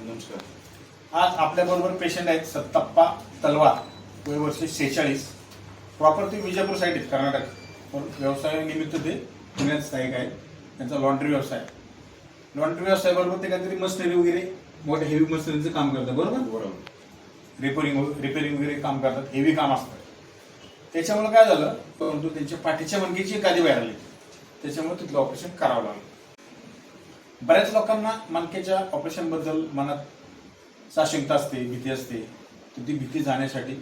नमस्कार. आज आपल्याबरोबर पेशंट आहेत सत्तप्पा तलवार वय वर्ष शेहेचाळीस. प्रॉपर ते विजापूर साईड आहेत कर्नाटक. पण व्यवसायानिमित्त ते पुण्यात स्थायिक आहेत. त्यांचा लॉन्ड्री व्यवसाय. लॉन्ड्री व्यवसायाबरोबर ते काहीतरी मशिनरी वगैरे मोठ्या हेवी मशिनरीचं काम करतात बरोबर? बरोबर. रिपेरिंग रिपेरिंग वगैरे काम करतात हेवी काम असतं. त्याच्यामुळे काय झालं परंतु त्यांच्या पाठीच्या गादी बाहेर आली त्याच्यामुळे तिथलं ऑपरेशन करावं लागलं. बऱ्याच लोकांना मनकेच्या ऑपरेशनबद्दल मनात साशंकता असते भीती असते. तर ती भीती जाण्यासाठी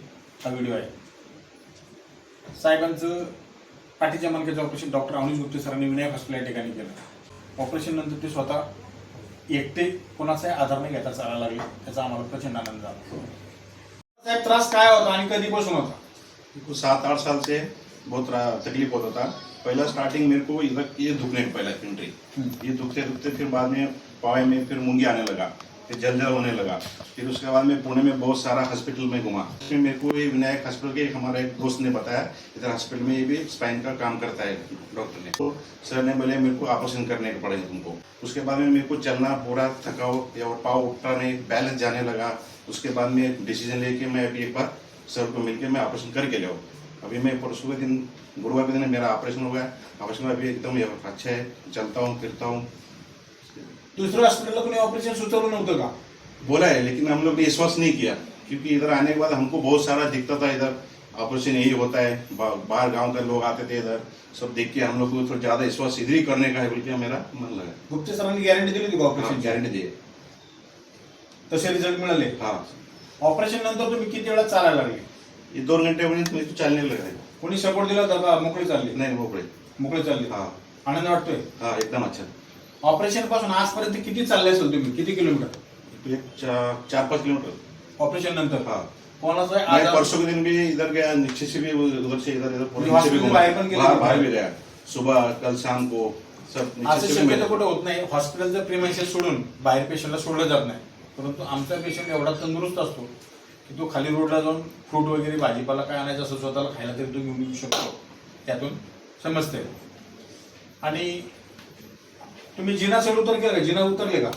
हा व्हिडिओ आहे. साहेबांचं पाठीच्या मणक्याचं ऑपरेशन डॉक्टर अनुज गुप्ते सरांनी विनायक हॉस्पिटल या ठिकाणी केलं. ऑपरेशन नंतर ते स्वतः एकटे कोणाचाही आधार नाही घेता चालायला लागले. त्याचा आम्हाला प्रचंड आनंद झाला. साहेब त्रास काय होता आणि कधीपासून होता? सात आठ सालचे बहुत तकलीफ होत होता. पहला स्टार्टिंग मेरे को इधर ये दुखने का पहला पिंटरी हम्म। ये दुखते दुखते फिर बाद में पावे में फिर मुंगी आने लगा फिर जल जल होने लगा। फिर उसके बाद में पुणे में बहुत सारा हॉस्पिटल में घुमा। फिर मेरे को ये विनायक हॉस्पिटल के एक हमारा एक दोस्त ने बताया इधर हॉस्पिटल में ये भी स्पाइन का काम करता है डॉक्टर ने। तो सर ने बोले मेरे को ऑपरेशन करने के पड़ेगा तुमको। उसके बाद में मेरे को चलना पूरा थकाओ या और पाँव उठता नहीं बैलेंस जाने लगा। उसके बाद में डिसीज़न लेके मैं अभी एक बार सर को मिलके मैं ऑपरेशन करके ले आऊँ। अभी मैं परसों के दिन गुरुवार के दिन मेरा ऑपरेशन हो। गया ऑपरेशन में अभी एकदम अच्छा है। चलता हूँ फिरता हूँ। दुसऱ्या हॉस्पिटलला कोणी ऑपरेशन सुचवलं नव्हतं का? बोला है लेकिन हम लोग ने विश्वास नहीं किया क्योंकि इधर आने के बाद हमको बहुत सारा दिखता था इधर। ऑपरेशन यही होता है बाहर गांव के लोग आते थे इधर। सब देख के हम लोग को थोड़ा ज्यादा विश्वास इधर ही करने का है बोल के मेरा मन लगा। गुप्ते सरांनी गॅरंटी दिली का? ऑपरेशन गारंटी दिए तसे रिझल्ट मिळाले? हाँ। ऑपरेशन नंतर तुम्ही किती वेळा चालायला लागले? ये दो घंटे में है कोणी सपोर्ट दिला का मोकळी चालली? नहीं बड़े मोकळी चालली. हाँ. आनंद वाटतोय? हाँ एकदम अच्छा. ऑपरेशनपासून आजपर्यंत किती चालले असेल तुम्ही? किती किलोमीटर एक चार चार पाँच किलोमीटर ऑपरेशन नंतर? हाँ. कोणाचा मैं आजार परसों के दिन भी इधर गया नीचे से भी उधर से इधर इधर पूरे नीचे भी hospital घूमा. बाहर पण गेले बाहर का? बाहर भी गया सुबह कल शाम को सब नीचे असं से भी शक्यतो मिला। कुठे होत नाही. हॉस्पिटलचं प्रिमायसेस सोडून बाहेर पेशंटला सोडलं जात नाही. परंतु आमचा पेशंट एवढा तंदुरुस्त असतो. की तो खाली रोडला जाऊन फ्रूट वगैरे भाजीपाला काय आणायचं असं स्वतःला खायला तरी तो घेऊन येऊ शकतो. त्यातून समजते आणि तुम्ही जिना चढ उतर केलं जिना उतरले का?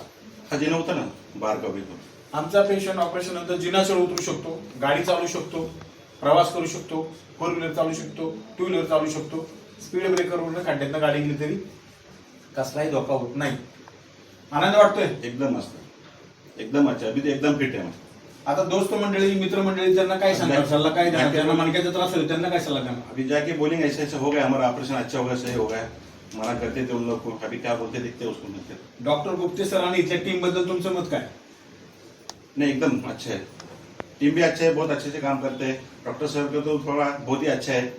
हाँ जी होता ना भी तो आमचा पेशंट ऑपरेशन नंतर जिना चढ उतरू शकतो गाडी चालू शकतो प्रवास करू शकतो फोर व्हीलर चालू शकतो टू व्हीलर चालू शकतो. स्पीड ब्रेकरवरून खड्ड्यातनं गाडी गेली तरी कसलाही धोका होत नाही. आनंद वाटतोय? एकदम मस्त. एकदम अच्छा. अभी तो एकदम फिट है मैं आता दोस्त मंडळी मित्रमंडळी त्यांना काय सांगणार सल्ला काय देणार? ज्यांना मणक्याचा त्रास होतो त्यांना काय सल्ला देणार? अभी जाके बोलेंगे ऐसे ऐसे हो गया हमारा ऑपरेशन अच्छा हो गया सही हो गया। मना करते थे उन लोग को। अभी क्या बोलते देखते उसको मिलते डॉक्टर गुप्ते सर आणि इथल्या टीमबद्दल तुमचं मत काय? नहीं एकदम अच्छा है। टीम भी अच्छा है बहुत अच्छे से काम करते हैं। डॉक्टर सर का तो थोड़ा बहुत ही अच्छा है।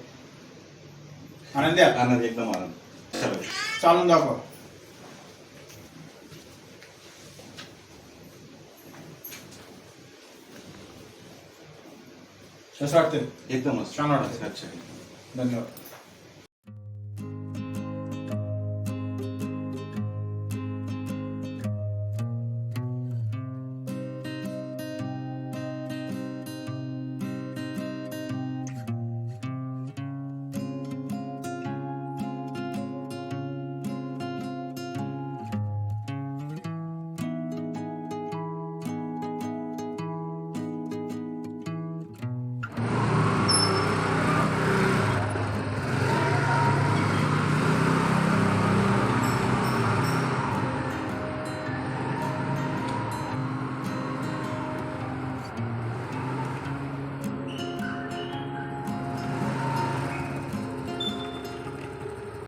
आनंद द्या आनंद एकदम आनंद। लगा चालून दाखवा। कसं वाटतंय? एकदम मस्त छान वाटतं. अच्छा. धन्यवाद.